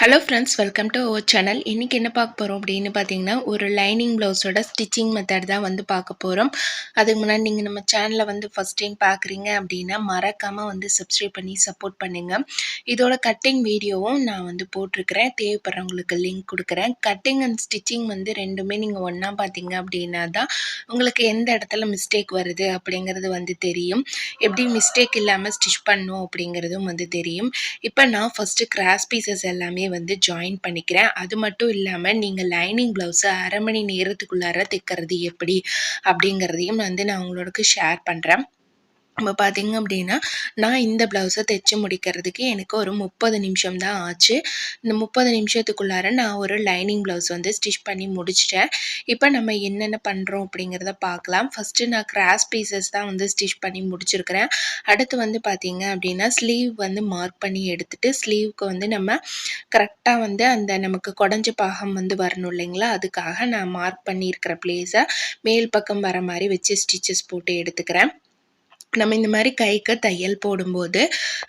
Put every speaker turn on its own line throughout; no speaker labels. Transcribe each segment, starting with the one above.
hello friends welcome to our channel இன்றைக்கி என்ன பார்க்க போகிறோம் அப்படின்னு பார்த்தீங்கன்னா ஒரு லைனிங் ப்ளவுஸோட ஸ்டிச்சிங் மெத்தட் தான் வந்து பார்க்க போகிறோம் அதுக்கு முன்னாடி நீங்கள் நம்ம சேனலை வந்து ஃபஸ்ட் டைம் பார்க்குறீங்க அப்படின்னா மறக்காமல் வந்து சப்ஸ்கிரைப் பண்ணி சப்போர்ட் பண்ணுங்கள் இதோட கட்டிங் வீடியோவும் நான் வந்து போட்டிருக்கிறேன் தேவைப்படுறவங்களுக்கு லிங்க் கொடுக்குறேன் கட்டிங் அண்ட் ஸ்டிச்சிங் வந்து ரெண்டுமே நீங்கள் ஒன்றா பார்த்தீங்க அப்படின்னா தான் உங்களுக்கு எந்த இடத்துல மிஸ்டேக் வருது அப்படிங்கிறது வந்து தெரியும் எப்படி மிஸ்டேக் இல்லாமல் ஸ்டிச் பண்ணும் அப்படிங்கிறதும் வந்து தெரியும் இப்போ நான் ஃபஸ்ட்டு கிராஸ் பீசஸ் எல்லாமே எல்லாமே வந்து ஜாயின் பண்ணிக்கிறேன் அது மட்டும் இல்லாமல் நீங்கள் லைனிங் ப்ளவுஸை அரை மணி நேரத்துக்குள்ளார தைக்கிறது எப்படி அப்படிங்கிறதையும் வந்து நான் உங்களுக்கு ஷேர் பண்ணுறேன் இப்போ பார்த்திங்க அப்படின்னா நான் இந்த ப்ளவுஸை தைச்சி முடிக்கிறதுக்கு எனக்கு ஒரு முப்பது நிமிஷம் தான் ஆச்சு இந்த முப்பது நிமிஷத்துக்குள்ளார நான் ஒரு லைனிங் ப்ளவுஸ் வந்து ஸ்டிச் பண்ணி முடிச்சிட்டேன் இப்போ நம்ம என்னென்ன பண்ணுறோம் அப்படிங்கிறத பார்க்கலாம் ஃபஸ்ட்டு நான் கிராஸ் பீசஸ் தான் வந்து ஸ்டிச் பண்ணி முடிச்சிருக்கிறேன் அடுத்து வந்து பார்த்திங்க அப்படின்னா ஸ்லீவ் வந்து மார்க் பண்ணி எடுத்துகிட்டு ஸ்லீவுக்கு வந்து நம்ம கரெக்டாக வந்து அந்த நமக்கு குடஞ்ச பாகம் வந்து வரணும் இல்லைங்களா அதுக்காக நான் மார்க் பண்ணியிருக்கிற ப்ளேஸை மேல் பக்கம் வர மாதிரி வச்சு ஸ்டிச்சஸ் போட்டு எடுத்துக்கிறேன் நம்ம இந்த மாதிரி கைக்கு தையல் போடும்போது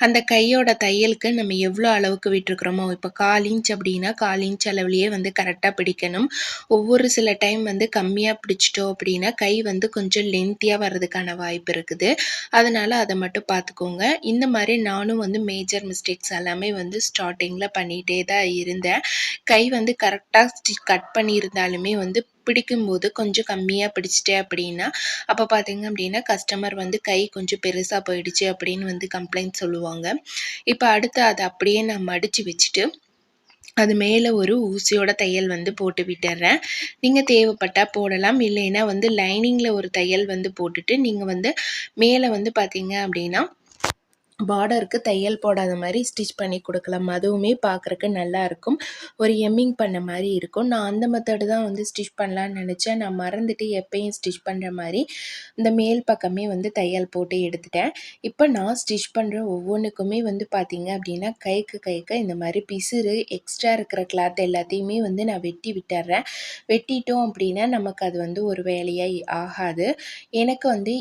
அந்த கையோட தையலுக்கு நம்ம எவ்வளோ அளவுக்கு விட்டுருக்குறோமோ இப்போ கால் இன்ச் அப்படின்னா கால் இன்ச் அளவுலேயே வந்து கரெக்டாக பிடிக்கணும் ஒவ்வொரு சில டைம் வந்து கம்மியாக பிடிச்சிட்டோம் அப்படின்னா கை வந்து கொஞ்சம் லென்த்தியாக வர்றதுக்கான வாய்ப்பு இருக்குது அதனால் அதை மட்டும் பார்த்துக்கோங்க இந்த மாதிரி நானும் வந்து மேஜர் மிஸ்டேக்ஸ் எல்லாமே வந்து ஸ்டார்டிங்கில் பண்ணிகிட்டே தான் இருந்தேன் கை வந்து கரெக்டாக ஸ்டிச் கட் பண்ணியிருந்தாலுமே வந்து பிடிக்கும்போது கொஞ்சம் கம்மியாக பிடிச்சிட்டே அப்படின்னா அப்போ பார்த்தீங்க அப்படின்னா கஸ்டமர் வந்து கை கொஞ்சம் பெருசாக போயிடுச்சு அப்படின்னு வந்து கம்ப்ளைண்ட் சொல்லுவாங்க இப்போ அடுத்து அதை அப்படியே நான் மடித்து வச்சுட்டு அது மேலே ஒரு ஊசியோட தையல் வந்து போட்டு விட்டுறேன் நீங்கள் தேவைப்பட்டால் போடலாம் இல்லைன்னா வந்து லைனிங்கில் ஒரு தையல் வந்து போட்டுட்டு நீங்கள் வந்து மேலே வந்து பார்த்தீங்க அப்படின்னா பார்டருக்கு தையல் போடாத மாதிரி ஸ்டிச் பண்ணி கொடுக்கலாம் அதுவுமே பார்க்குறக்கு நல்லாயிருக்கும் ஒரு எம்மிங் பண்ண மாதிரி இருக்கும் நான் அந்த மெத்தடு தான் வந்து ஸ்டிச் பண்ணலான்னு நினச்சேன் நான் மறந்துட்டு எப்பயும் ஸ்டிச் பண்ணுற மாதிரி இந்த மேல் பக்கமே வந்து தையல் போட்டு எடுத்துட்டேன் இப்போ நான் ஸ்டிச் பண்ணுற ஒவ்வொன்றுக்குமே வந்து பார்த்திங்க அப்படின்னா கைக்கு கைக்கு இந்த மாதிரி பிசுறு எக்ஸ்ட்ரா இருக்கிற கிளாத் எல்லாத்தையுமே வந்து நான் வெட்டி விட்டுறேன் வெட்டிட்டோம் அப்படின்னா நமக்கு அது வந்து ஒரு வேலையாக ஆகாது எனக்கு வந்து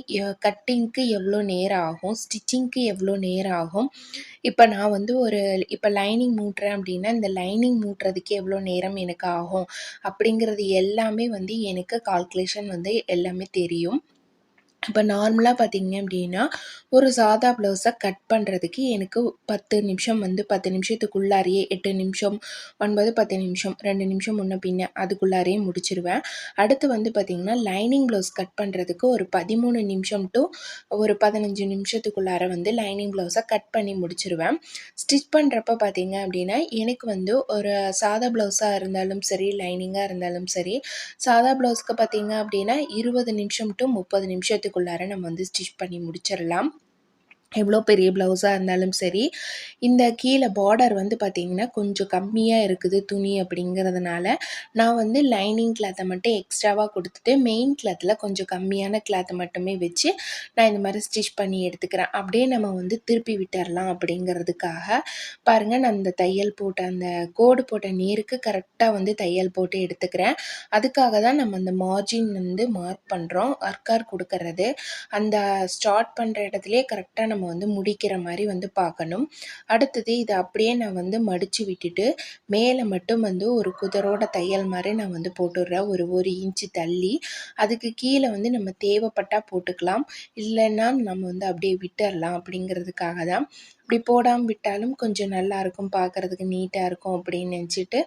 கட்டிங்க்கு எவ்வளோ நேரம் ஆகும் ஸ்டிச்சிங்க்கு எவ்வளோ நேரம் ஆகும் இப்போ நான் வந்து ஒரு இப்போ லைனிங் மூட்டுறேன் அப்படின்னா இந்த லைனிங் மூட்டுறதுக்கு எவ்வளோ நேரம் எனக்கு ஆகும் அப்படிங்கிறது எல்லாமே வந்து எனக்கு கால்குலேஷன் வந்து எல்லாமே தெரியும் இப்போ நார்மலாக பார்த்தீங்க அப்படின்னா ஒரு சாதா ப்ளவுஸை கட் பண்ணுறதுக்கு எனக்கு பத்து நிமிஷம் வந்து பத்து நிமிஷத்துக்குள்ளாரியே எட்டு நிமிஷம் ஒன்பது பத்து நிமிஷம் ரெண்டு நிமிஷம் முன்ன பின்ன அதுக்குள்ளாரியே முடிச்சிருவேன் அடுத்து வந்து பார்த்திங்கன்னா லைனிங் ப்ளவுஸ் கட் பண்ணுறதுக்கு ஒரு பதிமூணு நிமிஷம் டு ஒரு பதினஞ்சு நிமிஷத்துக்குள்ளார வந்து லைனிங் ப்ளவுஸை கட் பண்ணி முடிச்சிருவேன் ஸ்டிச் பண்ணுறப்ப பார்த்தீங்க அப்படின்னா எனக்கு வந்து ஒரு சாதா ப்ளவுஸாக இருந்தாலும் சரி லைனிங்காக இருந்தாலும் சரி சாதா ப்ளவுஸ்க்கு பார்த்தீங்க அப்படின்னா இருபது நிமிஷம் டு முப்பது நிமிஷத்துக்கு நிமிஷத்துக்குள்ளார நம்ம வந்து ஸ்டிச் பண்ணி முடிச்சிடலாம் எவ்வளோ பெரிய ப்ளவுஸாக இருந்தாலும் சரி இந்த கீழே பார்டர் வந்து பார்த்திங்கன்னா கொஞ்சம் கம்மியாக இருக்குது துணி அப்படிங்கிறதுனால நான் வந்து லைனிங் கிளாத்தை மட்டும் எக்ஸ்ட்ராவாக கொடுத்துட்டு மெயின் கிளாத்தில் கொஞ்சம் கம்மியான கிளாத்தை மட்டுமே வச்சு நான் இந்த மாதிரி ஸ்டிச் பண்ணி எடுத்துக்கிறேன் அப்படியே நம்ம வந்து திருப்பி விட்டுடலாம் அப்படிங்கிறதுக்காக பாருங்கள் நான் இந்த தையல் போட்ட அந்த கோடு போட்ட நேருக்கு கரெக்டாக வந்து தையல் போட்டு எடுத்துக்கிறேன் அதுக்காக தான் நம்ம அந்த மார்ஜின் வந்து மார்க் பண்ணுறோம் அர்க்கார் கொடுக்கறது அந்த ஸ்டார்ட் பண்ணுற இடத்துலேயே கரெக்டாக நம்ம நம்ம வந்து முடிக்கிற மாதிரி வந்து பார்க்கணும் அடுத்தது இதை அப்படியே நான் வந்து மடித்து விட்டுட்டு மேலே மட்டும் வந்து ஒரு குதிரோட தையல் மாதிரி நான் வந்து போட்டுடுறேன் ஒரு ஒரு இன்ச்சு தள்ளி அதுக்கு கீழே வந்து நம்ம தேவைப்பட்டால் போட்டுக்கலாம் இல்லைன்னா நம்ம வந்து அப்படியே விட்டுடலாம் அப்படிங்கிறதுக்காக தான் அப்படி போடாமல் விட்டாலும் கொஞ்சம் நல்லாயிருக்கும் பார்க்குறதுக்கு நீட்டாக இருக்கும் அப்படின்னு நினச்சிட்டு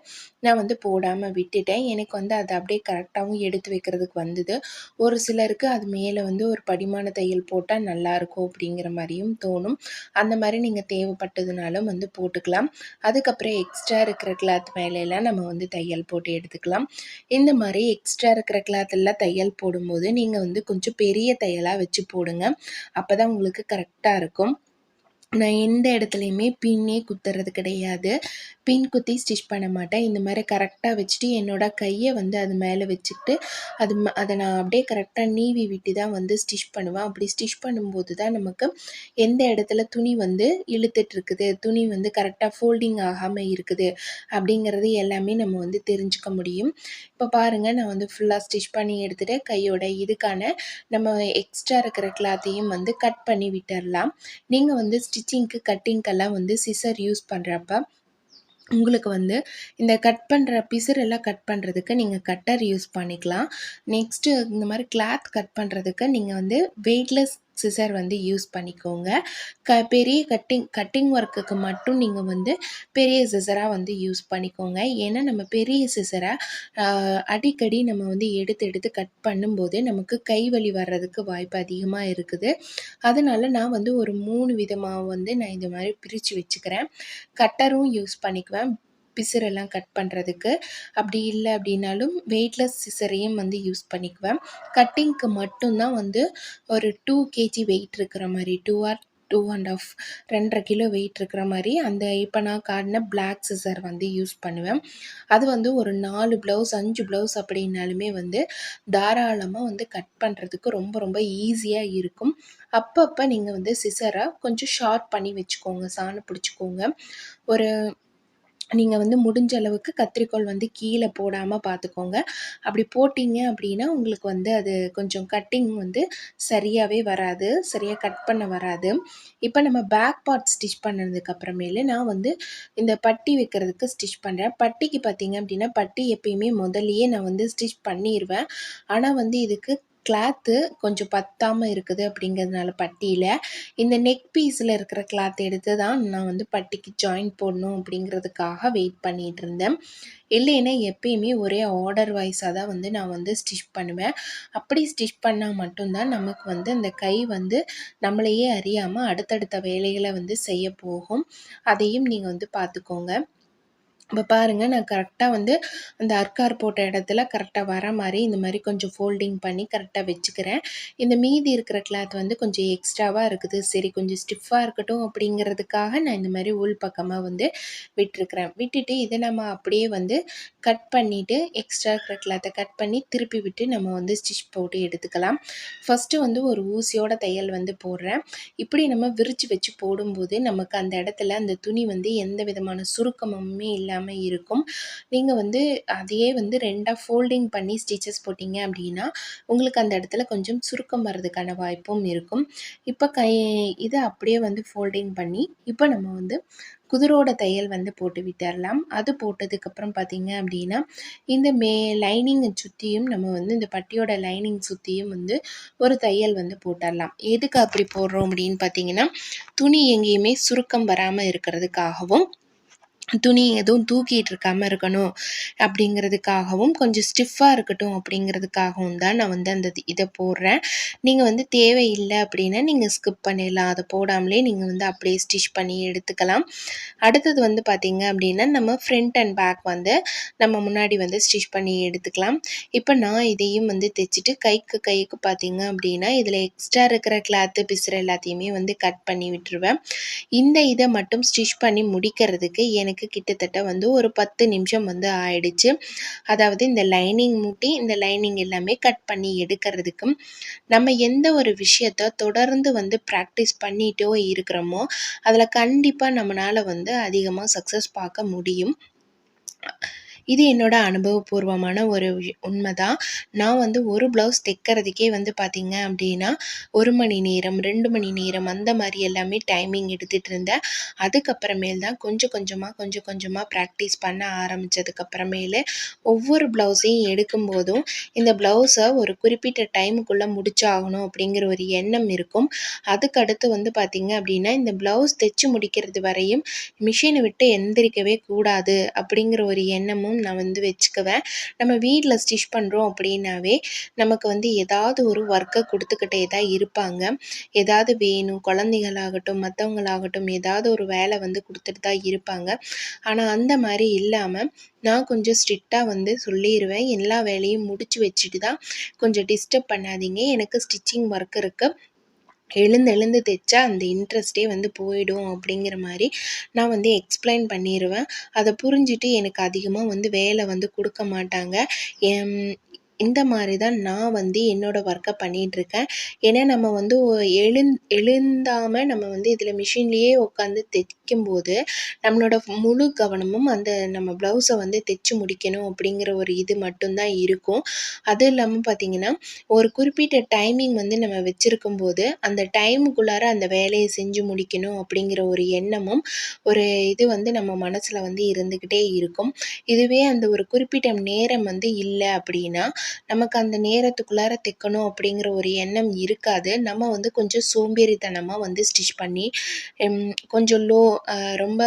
நான் வந்து போடாமல் விட்டுட்டேன் எனக்கு வந்து அதை அப்படியே கரெக்டாகவும் எடுத்து வைக்கிறதுக்கு வந்தது ஒரு சிலருக்கு அது மேலே வந்து ஒரு படிமான தையல் போட்டால் நல்லாயிருக்கும் அப்படிங்கிற மாதிரியும் தோணும் அந்த மாதிரி நீங்கள் தேவைப்பட்டதுனாலும் வந்து போட்டுக்கலாம் அதுக்கப்புறம் எக்ஸ்ட்ரா இருக்கிற கிளாத் மேலெல்லாம் நம்ம வந்து தையல் போட்டு எடுத்துக்கலாம் இந்த மாதிரி எக்ஸ்ட்ரா இருக்கிற கிளாத்தெல்லாம் தையல் போடும்போது நீங்கள் வந்து கொஞ்சம் பெரிய தையலாக வச்சு போடுங்க அப்போ தான் உங்களுக்கு கரெக்டாக இருக்கும் நான் எந்த இடத்துலையுமே பின்னே குத்துறது கிடையாது பின் குத்தி ஸ்டிச் பண்ண மாட்டேன் இந்த மாதிரி கரெக்டாக வச்சுட்டு என்னோடய கையை வந்து அது மேலே வச்சுட்டு அது அதை நான் அப்படியே கரெக்டாக நீவி விட்டு தான் வந்து ஸ்டிச் பண்ணுவேன் அப்படி ஸ்டிச் பண்ணும்போது தான் நமக்கு எந்த இடத்துல துணி வந்து இழுத்துட்ருக்குது துணி வந்து கரெக்டாக ஃபோல்டிங் ஆகாமல் இருக்குது அப்படிங்கிறது எல்லாமே நம்ம வந்து தெரிஞ்சுக்க முடியும் இப்போ பாருங்கள் நான் வந்து ஃபுல்லாக ஸ்டிச் பண்ணி எடுத்துகிட்டு கையோட இதுக்கான நம்ம எக்ஸ்ட்ரா இருக்கிற கிளாத்தையும் வந்து கட் பண்ணி விட்டுடலாம் நீங்கள் வந்து ஸ்டிச்சிங்க்கு கட்டிங்க்கெல்லாம் வந்து சிசர் யூஸ் பண்ணுறப்ப உங்களுக்கு வந்து இந்த கட் பண்ணுற எல்லாம் கட் பண்ணுறதுக்கு நீங்கள் கட்டர் யூஸ் பண்ணிக்கலாம் நெக்ஸ்ட்டு இந்த மாதிரி கிளாத் கட் பண்ணுறதுக்கு நீங்கள் வந்து வெயிட்லெஸ் சிசர் வந்து யூஸ் பண்ணிக்கோங்க க பெரிய கட்டிங் கட்டிங் ஒர்க்குக்கு மட்டும் நீங்கள் வந்து பெரிய சிசராக வந்து யூஸ் பண்ணிக்கோங்க ஏன்னா நம்ம பெரிய சிசரை அடிக்கடி நம்ம வந்து எடுத்து எடுத்து கட் பண்ணும்போது நமக்கு கை வலி வர்றதுக்கு வாய்ப்பு அதிகமாக இருக்குது அதனால் நான் வந்து ஒரு மூணு விதமாக வந்து நான் இந்த மாதிரி பிரித்து வச்சுக்கிறேன் கட்டரும் யூஸ் பண்ணிக்குவேன் பிசுரெல்லாம் கட் பண்ணுறதுக்கு அப்படி இல்லை அப்படின்னாலும் வெயிட்லெஸ் சிசரையும் வந்து யூஸ் பண்ணிக்குவேன் கட்டிங்க்கு மட்டும்தான் வந்து ஒரு டூ கேஜி வெயிட் இருக்கிற மாதிரி two or two and half ரெண்டரை கிலோ வெயிட் இருக்கிற மாதிரி அந்த இப்போ நான் காட்டின பிளாக் சிசர் வந்து யூஸ் பண்ணுவேன் அது வந்து ஒரு நாலு ப்ளவுஸ் அஞ்சு ப்ளவுஸ் அப்படின்னாலுமே வந்து தாராளமாக வந்து கட் பண்ணுறதுக்கு ரொம்ப ரொம்ப ஈஸியாக இருக்கும் அப்பப்போ நீங்கள் வந்து சிசரை கொஞ்சம் ஷார்ப் பண்ணி வச்சுக்கோங்க சாணம் பிடிச்சிக்கோங்க ஒரு நீங்கள் வந்து முடிஞ்ச அளவுக்கு கத்திரிக்கோல் வந்து கீழே போடாமல் பார்த்துக்கோங்க அப்படி போட்டிங்க அப்படின்னா உங்களுக்கு வந்து அது கொஞ்சம் கட்டிங் வந்து சரியாகவே வராது சரியாக கட் பண்ண வராது இப்போ நம்ம பேக் பார்ட் ஸ்டிச் பண்ணதுக்கு அப்புறமேலே நான் வந்து இந்த பட்டி வைக்கிறதுக்கு ஸ்டிச் பண்ணுறேன் பட்டிக்கு பார்த்தீங்க அப்படின்னா பட்டி எப்பயுமே முதல்லையே நான் வந்து ஸ்டிச் பண்ணிடுவேன் ஆனால் வந்து இதுக்கு கிளாத்து கொஞ்சம் பத்தாமல் இருக்குது அப்படிங்கிறதுனால பட்டியில் இந்த நெக் பீஸில் இருக்கிற கிளாத் எடுத்து தான் நான் வந்து பட்டிக்கு ஜாயின் போடணும் அப்படிங்கிறதுக்காக வெயிட் பண்ணிகிட்டு இருந்தேன் இல்லைன்னா எப்பயுமே ஒரே ஆர்டர் வைஸாக தான் வந்து நான் வந்து ஸ்டிச் பண்ணுவேன் அப்படி ஸ்டிச் பண்ணால் மட்டும்தான் நமக்கு வந்து அந்த கை வந்து நம்மளையே அறியாமல் அடுத்தடுத்த வேலைகளை வந்து செய்ய போகும் அதையும் நீங்கள் வந்து பார்த்துக்கோங்க இப்போ பாருங்கள் நான் கரெக்டாக வந்து அந்த அர்க்கார் போட்ட இடத்துல கரெக்டாக வர மாதிரி இந்த மாதிரி கொஞ்சம் ஃபோல்டிங் பண்ணி கரெக்டாக வச்சுக்கிறேன் இந்த மீதி இருக்கிற கிளாத் வந்து கொஞ்சம் எக்ஸ்ட்ராவாக இருக்குது சரி கொஞ்சம் ஸ்டிஃபாக இருக்கட்டும் அப்படிங்கிறதுக்காக நான் இந்த மாதிரி உள் பக்கமாக வந்து விட்டுருக்குறேன் விட்டுட்டு இதை நம்ம அப்படியே வந்து கட் பண்ணிவிட்டு எக்ஸ்ட்ரா இருக்கிற கிளாத்தை கட் பண்ணி திருப்பி விட்டு நம்ம வந்து ஸ்டிச் போட்டு எடுத்துக்கலாம் ஃபஸ்ட்டு வந்து ஒரு ஊசியோட தையல் வந்து போடுறேன் இப்படி நம்ம விரித்து வச்சு போடும்போது நமக்கு அந்த இடத்துல அந்த துணி வந்து எந்த விதமான சுருக்கமுமே இல்லாமல் தெரியாமல் இருக்கும் நீங்கள் வந்து அதையே வந்து ரெண்டாக ஃபோல்டிங் பண்ணி ஸ்டிச்சஸ் போட்டிங்க அப்படின்னா உங்களுக்கு அந்த இடத்துல கொஞ்சம் சுருக்கம் வர்றதுக்கான வாய்ப்பும் இருக்கும் இப்போ கை இதை அப்படியே வந்து ஃபோல்டிங் பண்ணி இப்போ நம்ம வந்து குதிரோட தையல் வந்து போட்டு விட்டுறலாம் அது போட்டதுக்கப்புறம் பார்த்திங்க அப்படின்னா இந்த மே லைனிங்கை சுற்றியும் நம்ம வந்து இந்த பட்டியோட லைனிங் சுற்றியும் வந்து ஒரு தையல் வந்து போட்டுடலாம் எதுக்கு அப்படி போடுறோம் அப்படின்னு பார்த்தீங்கன்னா துணி எங்கேயுமே சுருக்கம் வராமல் இருக்கிறதுக்காகவும் துணி எதுவும் தூக்கிட்டு இருக்காமல் இருக்கணும் அப்படிங்கிறதுக்காகவும் கொஞ்சம் ஸ்டிஃபாக இருக்கட்டும் அப்படிங்கிறதுக்காகவும் தான் நான் வந்து அந்த இதை போடுறேன் நீங்கள் வந்து தேவையில்லை அப்படின்னா நீங்கள் ஸ்கிப் பண்ணிடலாம் அதை போடாமலே நீங்கள் வந்து அப்படியே ஸ்டிச் பண்ணி எடுத்துக்கலாம் அடுத்தது வந்து பார்த்திங்க அப்படின்னா நம்ம ஃப்ரண்ட் அண்ட் பேக் வந்து நம்ம முன்னாடி வந்து ஸ்டிச் பண்ணி எடுத்துக்கலாம் இப்போ நான் இதையும் வந்து தைச்சிட்டு கைக்கு கைக்கு பார்த்திங்க அப்படின்னா இதில் எக்ஸ்ட்ரா இருக்கிற கிளாத்து பிசுற எல்லாத்தையுமே வந்து கட் பண்ணி விட்டுருவேன் இந்த இதை மட்டும் ஸ்டிச் பண்ணி முடிக்கிறதுக்கு எனக்கு எனக்கு கிட்டத்தட்ட வந்து ஒரு பத்து நிமிஷம் வந்து ஆயிடுச்சு அதாவது இந்த லைனிங் மூட்டி இந்த லைனிங் எல்லாமே கட் பண்ணி எடுக்கிறதுக்கும் நம்ம எந்த ஒரு விஷயத்த தொடர்ந்து வந்து ப்ராக்டிஸ் பண்ணிகிட்டோ இருக்கிறோமோ அதில் கண்டிப்பாக நம்மளால் வந்து அதிகமாக சக்ஸஸ் பார்க்க முடியும் இது என்னோட அனுபவபூர்வமான ஒரு உண்மை தான் நான் வந்து ஒரு ப்ளவுஸ் தைக்கிறதுக்கே வந்து பார்த்தீங்க அப்படின்னா ஒரு மணி நேரம் ரெண்டு மணி நேரம் அந்த மாதிரி எல்லாமே டைமிங் எடுத்துகிட்டு இருந்தேன் அதுக்கப்புறமேல் தான் கொஞ்சம் கொஞ்சமாக கொஞ்சம் கொஞ்சமாக ப்ராக்டிஸ் பண்ண ஆரம்பித்ததுக்கப்புறமேலு ஒவ்வொரு ப்ளவுஸையும் எடுக்கும்போதும் இந்த ப்ளவுஸை ஒரு குறிப்பிட்ட டைமுக்குள்ளே முடிச்சாகணும் அப்படிங்கிற ஒரு எண்ணம் இருக்கும் அதுக்கடுத்து வந்து பார்த்திங்க அப்படின்னா இந்த ப்ளவுஸ் தைச்சு முடிக்கிறது வரையும் மிஷினை விட்டு எந்திரிக்கவே கூடாது அப்படிங்கிற ஒரு எண்ணமும் டைம் நான் வந்து வச்சுக்குவேன் நம்ம வீட்டில் ஸ்டிச் பண்ணுறோம் அப்படின்னாவே நமக்கு வந்து ஏதாவது ஒரு ஒர்க்கை கொடுத்துக்கிட்டே தான் இருப்பாங்க ஏதாவது வேணும் குழந்தைகளாகட்டும் மற்றவங்களாகட்டும் ஏதாவது ஒரு வேலை வந்து கொடுத்துட்டு தான் இருப்பாங்க ஆனால் அந்த மாதிரி இல்லாமல் நான் கொஞ்சம் ஸ்ட்ரிக்டாக வந்து சொல்லிடுவேன் எல்லா வேலையும் முடித்து வச்சுட்டு தான் கொஞ்சம் டிஸ்டர்ப் பண்ணாதீங்க எனக்கு ஸ்டிச்சிங் ஒர்க் இருக்குது எழுந்து எழுந்து தைச்சா அந்த இன்ட்ரெஸ்ட்டே வந்து போயிடும் அப்படிங்கிற மாதிரி நான் வந்து எக்ஸ்பிளைன் பண்ணிடுவேன் அதை புரிஞ்சுட்டு எனக்கு அதிகமாக வந்து வேலை வந்து கொடுக்க மாட்டாங்க இந்த மாதிரி தான் நான் வந்து என்னோடய ஒர்க்கை பண்ணிகிட்ருக்கேன் ஏன்னா நம்ம வந்து எழுந் எழுந்தாமல் நம்ம வந்து இதில் மிஷின்லேயே உட்காந்து தைச் தைக்கும்போது நம்மளோட முழு கவனமும் அந்த நம்ம ப்ளவுஸை வந்து தைச்சு முடிக்கணும் அப்படிங்கிற ஒரு இது மட்டும்தான் இருக்கும் அதுவும் இல்லாமல் பார்த்திங்கன்னா ஒரு குறிப்பிட்ட டைமிங் வந்து நம்ம வச்சுருக்கும் போது அந்த டைமுக்குள்ளார அந்த வேலையை செஞ்சு முடிக்கணும் அப்படிங்கிற ஒரு எண்ணமும் ஒரு இது வந்து நம்ம மனசில் வந்து இருந்துக்கிட்டே இருக்கும் இதுவே அந்த ஒரு குறிப்பிட்ட நேரம் வந்து இல்லை அப்படின்னா நமக்கு அந்த நேரத்துக்குள்ளார தைக்கணும் அப்படிங்கிற ஒரு எண்ணம் இருக்காது நம்ம வந்து கொஞ்சம் சோம்பேறித்தனமாக வந்து ஸ்டிச் பண்ணி கொஞ்சம் லோ ரொம்ப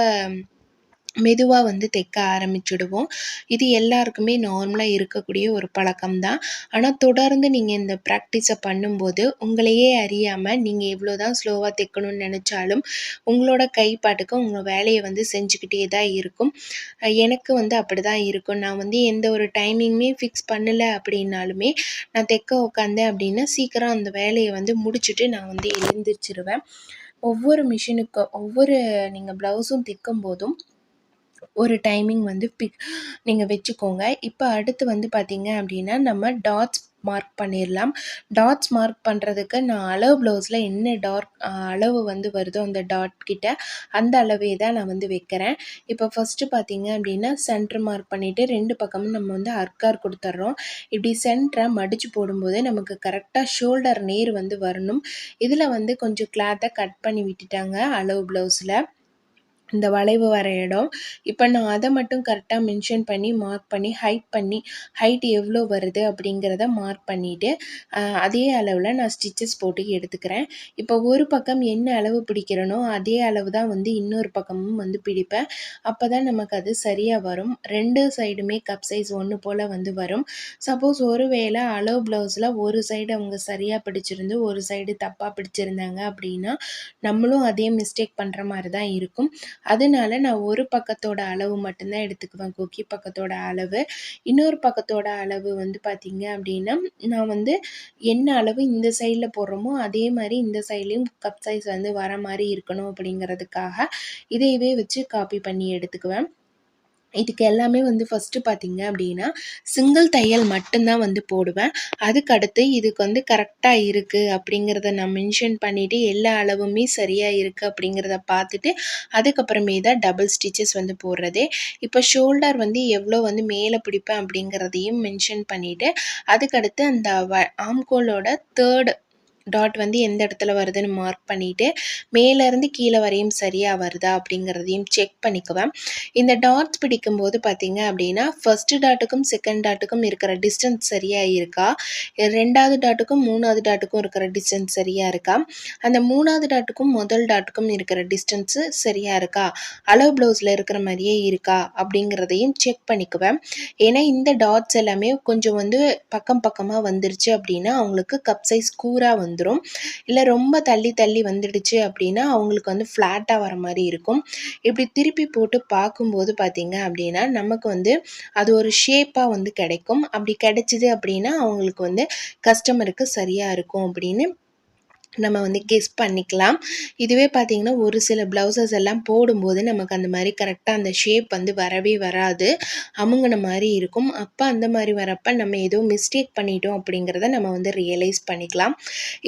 மெதுவாக வந்து தைக்க ஆரம்பிச்சுடுவோம் இது எல்லாருக்குமே நார்மலாக இருக்கக்கூடிய ஒரு பழக்கம் தான் ஆனால் தொடர்ந்து நீங்கள் இந்த ப்ராக்டிஸை பண்ணும்போது உங்களையே அறியாமல் நீங்கள் எவ்வளோ தான் ஸ்லோவாக தைக்கணும்னு நினச்சாலும் உங்களோட கைப்பாட்டுக்கு உங்கள் வேலையை வந்து செஞ்சுக்கிட்டே தான் இருக்கும் எனக்கு வந்து அப்படி தான் இருக்கும் நான் வந்து எந்த ஒரு டைமிங்குமே ஃபிக்ஸ் பண்ணலை அப்படின்னாலுமே நான் தைக்க உட்காந்தேன் அப்படின்னா சீக்கிரம் அந்த வேலையை வந்து முடிச்சுட்டு நான் வந்து எழுந்திரிச்சிருவேன் ஒவ்வொரு மிஷினுக்கு ஒவ்வொரு நீங்கள் ப்ளவுஸும் தைக்கும்போதும் ஒரு டைமிங் வந்து பிக் நீங்கள் வச்சுக்கோங்க இப்போ அடுத்து வந்து பார்த்திங்க அப்படின்னா நம்ம டாட்ஸ் மார்க் பண்ணிடலாம் டாட்ஸ் மார்க் பண்ணுறதுக்கு நான் அளவு ப்ளவுஸில் என்ன டார்க் அளவு வந்து வருதோ அந்த டாட் கிட்ட அந்த அளவே தான் நான் வந்து வைக்கிறேன் இப்போ ஃபஸ்ட்டு பார்த்திங்க அப்படின்னா சென்டர் மார்க் பண்ணிவிட்டு ரெண்டு பக்கமும் நம்ம வந்து அர்க்கார் கொடுத்துட்றோம் இப்படி சென்டரை மடித்து போடும்போது நமக்கு கரெக்டாக ஷோல்டர் நேர் வந்து வரணும் இதில் வந்து கொஞ்சம் கிளாத்தை கட் பண்ணி விட்டுட்டாங்க அளவு ப்ளவுஸில் இந்த வளைவு வர இடம் இப்போ நான் அதை மட்டும் கரெக்டாக மென்ஷன் பண்ணி மார்க் பண்ணி ஹைட் பண்ணி ஹைட் எவ்வளோ வருது அப்படிங்கிறத மார்க் பண்ணிவிட்டு அதே அளவில் நான் ஸ்டிச்சஸ் போட்டு எடுத்துக்கிறேன் இப்போ ஒரு பக்கம் என்ன அளவு பிடிக்கிறேனோ அதே அளவு தான் வந்து இன்னொரு பக்கமும் வந்து பிடிப்பேன் அப்போ தான் நமக்கு அது சரியாக வரும் ரெண்டு சைடுமே கப் சைஸ் ஒன்று போல் வந்து வரும் சப்போஸ் ஒரு வேளை அளவு ப்ளவுஸில் ஒரு சைடு அவங்க சரியாக பிடிச்சிருந்து ஒரு சைடு தப்பாக பிடிச்சிருந்தாங்க அப்படின்னா நம்மளும் அதே மிஸ்டேக் பண்ணுற மாதிரி தான் இருக்கும் அதனால நான் ஒரு பக்கத்தோட அளவு மட்டும்தான் எடுத்துக்குவேன் கொக்கி பக்கத்தோட அளவு இன்னொரு பக்கத்தோட அளவு வந்து பார்த்திங்க அப்படின்னா நான் வந்து என்ன அளவு இந்த சைடில் போடுறோமோ அதே மாதிரி இந்த சைட்லேயும் கப் சைஸ் வந்து வர மாதிரி இருக்கணும் அப்படிங்கிறதுக்காக இதையவே வச்சு காப்பி பண்ணி எடுத்துக்குவேன் இதுக்கு எல்லாமே வந்து ஃபஸ்ட்டு பார்த்திங்க அப்படின்னா சிங்கிள் தையல் மட்டும்தான் வந்து போடுவேன் அதுக்கடுத்து இதுக்கு வந்து கரெக்டாக இருக்குது அப்படிங்கிறத நான் மென்ஷன் பண்ணிவிட்டு எல்லா அளவுமே சரியாக இருக்குது அப்படிங்கிறத பார்த்துட்டு அதுக்கப்புறமே தான் டபுள் ஸ்டிச்சஸ் வந்து போடுறதே இப்போ ஷோல்டர் வந்து எவ்வளோ வந்து மேலே பிடிப்பேன் அப்படிங்கிறதையும் மென்ஷன் பண்ணிவிட்டு அதுக்கடுத்து அந்த ஆம்கோலோட தேர்ட் டாட் வந்து எந்த இடத்துல வருதுன்னு மார்க் பண்ணிவிட்டு மேலேருந்து கீழே வரையும் சரியாக வருதா அப்படிங்கிறதையும் செக் பண்ணிக்குவேன் இந்த டாட்ஸ் பிடிக்கும்போது பார்த்திங்க அப்படின்னா ஃபஸ்ட்டு டாட்டுக்கும் செகண்ட் டாட்டுக்கும் இருக்கிற டிஸ்டன்ஸ் சரியாக இருக்கா ரெண்டாவது டாட்டுக்கும் மூணாவது டாட்டுக்கும் இருக்கிற டிஸ்டன்ஸ் சரியாக இருக்கா அந்த மூணாவது டாட்டுக்கும் முதல் டாட்டுக்கும் இருக்கிற டிஸ்டன்ஸு சரியாக இருக்கா அளவு ப்ளவுஸில் இருக்கிற மாதிரியே இருக்கா அப்படிங்கிறதையும் செக் பண்ணிக்குவேன் ஏன்னா இந்த டாட்ஸ் எல்லாமே கொஞ்சம் வந்து பக்கம் பக்கமாக வந்துருச்சு அப்படின்னா அவங்களுக்கு கப் சைஸ் கூறாக வந்து வந்துடும் இல்லை ரொம்ப தள்ளி தள்ளி வந்துடுச்சு அப்படின்னா அவங்களுக்கு வந்து ஃப்ளாட்டாக வர மாதிரி இருக்கும் இப்படி திருப்பி போட்டு பார்க்கும்போது பார்த்திங்க அப்படின்னா நமக்கு வந்து அது ஒரு ஷேப்பாக வந்து கிடைக்கும் அப்படி கிடைச்சிது அப்படின்னா அவங்களுக்கு வந்து கஸ்டமருக்கு சரியாக இருக்கும் அப்படின்னு நம்ம வந்து கெஸ் பண்ணிக்கலாம் இதுவே பார்த்திங்கன்னா ஒரு சில ப்ளவுசஸ் எல்லாம் போடும்போது நமக்கு அந்த மாதிரி கரெக்டாக அந்த ஷேப் வந்து வரவே வராது அமுங்கின மாதிரி இருக்கும் அப்போ அந்த மாதிரி வரப்போ நம்ம ஏதோ மிஸ்டேக் பண்ணிட்டோம் அப்படிங்கிறத நம்ம வந்து ரியலைஸ் பண்ணிக்கலாம்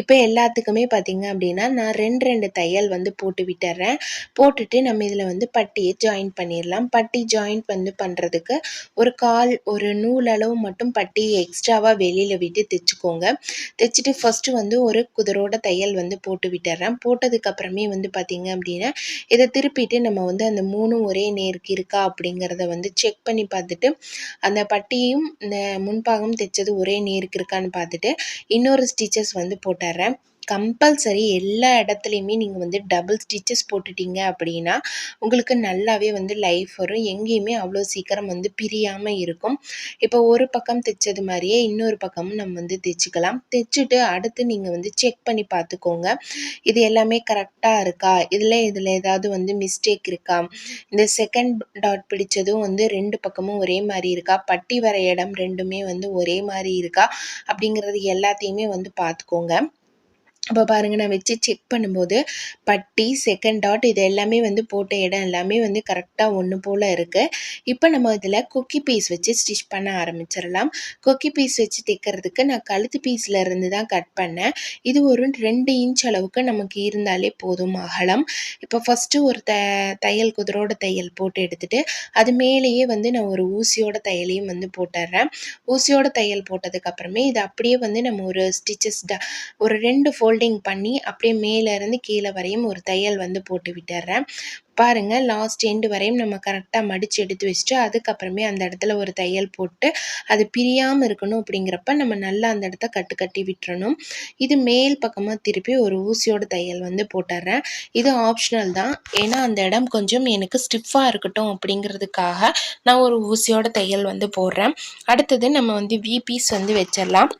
இப்போ எல்லாத்துக்குமே பார்த்திங்க அப்படின்னா நான் ரெண்டு ரெண்டு தையல் வந்து போட்டு விட்டுறேன் போட்டுட்டு நம்ம இதில் வந்து பட்டியை ஜாயின் பண்ணிடலாம் பட்டி ஜாயின் வந்து பண்ணுறதுக்கு ஒரு கால் ஒரு நூலளவு மட்டும் பட்டியை எக்ஸ்ட்ராவாக வெளியில் விட்டு தைச்சிக்கோங்க தைச்சிட்டு ஃபஸ்ட்டு வந்து ஒரு குதிரோட தையல் தையல் வந்து போட்டு விட்டுறேன் போட்டதுக்கப்புறமே வந்து பார்த்திங்க அப்படின்னா இதை திருப்பிட்டு நம்ம வந்து அந்த மூணும் ஒரே நேருக்கு இருக்கா அப்படிங்கிறத வந்து செக் பண்ணி பார்த்துட்டு அந்த பட்டியும் இந்த முன்பாகம் தைச்சது ஒரே நேருக்கு இருக்கான்னு பார்த்துட்டு இன்னொரு ஸ்டிச்சஸ் வந்து போட்டுறேன் கம்பல்சரி எல்லா இடத்துலையுமே நீங்கள் வந்து டபுள் ஸ்டிச்சஸ் போட்டுட்டீங்க அப்படின்னா உங்களுக்கு நல்லாவே வந்து லைஃப் வரும் எங்கேயுமே அவ்வளோ சீக்கிரம் வந்து பிரியாமல் இருக்கும் இப்போ ஒரு பக்கம் தைச்சது மாதிரியே இன்னொரு பக்கமும் நம்ம வந்து தைச்சிக்கலாம் தைச்சிட்டு அடுத்து நீங்கள் வந்து செக் பண்ணி பார்த்துக்கோங்க இது எல்லாமே கரெக்டாக இருக்கா இதில் இதில் ஏதாவது வந்து மிஸ்டேக் இருக்கா இந்த செகண்ட் டாட் பிடிச்சதும் வந்து ரெண்டு பக்கமும் ஒரே மாதிரி இருக்கா பட்டி வர இடம் ரெண்டுமே வந்து ஒரே மாதிரி இருக்கா அப்படிங்கிறது எல்லாத்தையுமே வந்து பார்த்துக்கோங்க அப்போ பாருங்கள் நான் வச்சு செக் பண்ணும்போது பட்டி செகண்ட் டாட் இது எல்லாமே வந்து போட்ட இடம் எல்லாமே வந்து கரெக்டாக ஒன்று போல் இருக்குது இப்போ நம்ம இதில் கொக்கி பீஸ் வச்சு ஸ்டிச் பண்ண ஆரம்பிச்சிடலாம் கொக்கி பீஸ் வச்சு தைக்கிறதுக்கு நான் கழுத்து பீஸில் இருந்து தான் கட் பண்ணேன் இது ஒரு ரெண்டு இன்ச் அளவுக்கு நமக்கு இருந்தாலே போதும் அகலம் இப்போ ஃபஸ்ட்டு ஒரு த தையல் குதிரோட தையல் போட்டு எடுத்துகிட்டு அது மேலேயே வந்து நான் ஒரு ஊசியோட தையலையும் வந்து போட்டுடுறேன் ஊசியோட தையல் போட்டதுக்கப்புறமே இது அப்படியே வந்து நம்ம ஒரு ஸ்டிச்சஸ் ஒரு ரெண்டு ஃபோல்ட் ஃபோல்டிங் பண்ணி அப்படியே மேலேருந்து கீழே வரையும் ஒரு தையல் வந்து போட்டு விட்டுறேன் பாருங்கள் லாஸ்ட் எண்டு வரையும் நம்ம கரெக்டாக மடித்து எடுத்து வச்சுட்டு அதுக்கப்புறமே அந்த இடத்துல ஒரு தையல் போட்டு அது பிரியாமல் இருக்கணும் அப்படிங்கிறப்ப நம்ம நல்லா அந்த இடத்த கட்டு கட்டி விட்டுறணும் இது மேல் பக்கமாக திருப்பி ஒரு ஊசியோட தையல் வந்து போட்டுடுறேன் இது ஆப்ஷனல் தான் ஏன்னா அந்த இடம் கொஞ்சம் எனக்கு ஸ்டிஃபாக இருக்கட்டும் அப்படிங்கிறதுக்காக நான் ஒரு ஊசியோட தையல் வந்து போடுறேன் அடுத்தது நம்ம வந்து விபிஸ் வந்து வச்சிடலாம்